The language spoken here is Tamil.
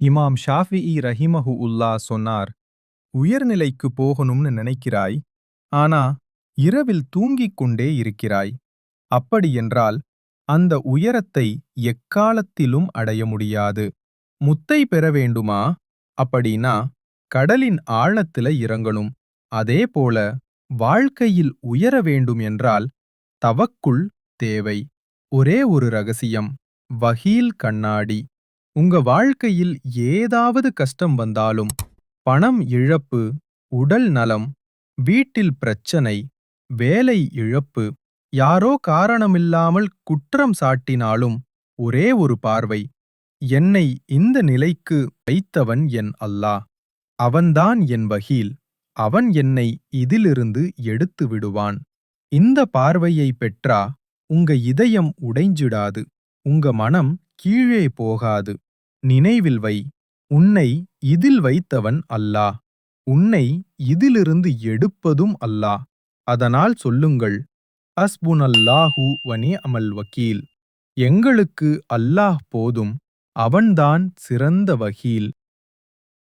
இமாம் ஷாஃபிஇ ரஹிமஹு உல்லா சொன்னார் உயர்நிலைக்கு போகணும்னு நினைக்கிறாய் ஆனா இரவில் தூங்கிக் கொண்டே இருக்கிறாய் அப்படியென்றால் அந்த உயரத்தை எக்காலத்திலும் அடைய முடியாது. முத்தை பெற வேண்டுமா? அப்படின்னா கடலின் ஆழத்துல இறங்கணும். அதே போல வாழ்க்கையில் உயர வேண்டும் என்றால் தவக்குள் தேவை. ஒரே ஒரு ரகசியம் வகீல் கண்ணாடி. உங்க வாழ்க்கையில் ஏதாவது கஷ்டம் வந்தாலும் பணம் இழப்பு உடல் நலம் வீட்டில் பிரச்சனை வேலை இழப்பு யாரோ காரணமில்லாமல் குற்றம் சாட்டினாலும் ஒரே ஒரு பார்வை என்னை இந்த நிலைக்கு வைத்தவன் என் அல்லாஹ் அவன்தான் என் வகீல். அவன் என்னை இதிலிருந்து எடுத்து விடுவான். இந்த பார்வையை பெற்றா உங்க இதயம் உடைஞ்சிடாது. உங்க மனம் கீழே போகாது. நினைவில் வை. உன்னை இதில் வைத்தவன் அல்லாஹ் உன்னை இதிலிருந்து எடுப்பதும் அல்லா. அதனால் சொல்லுங்கள் அஸ்புனல்லாஹு வனே அமல் வக்கீல் எங்களுக்கு அல்லாஹ் போதும் அவன்தான் சிறந்த வகீல்.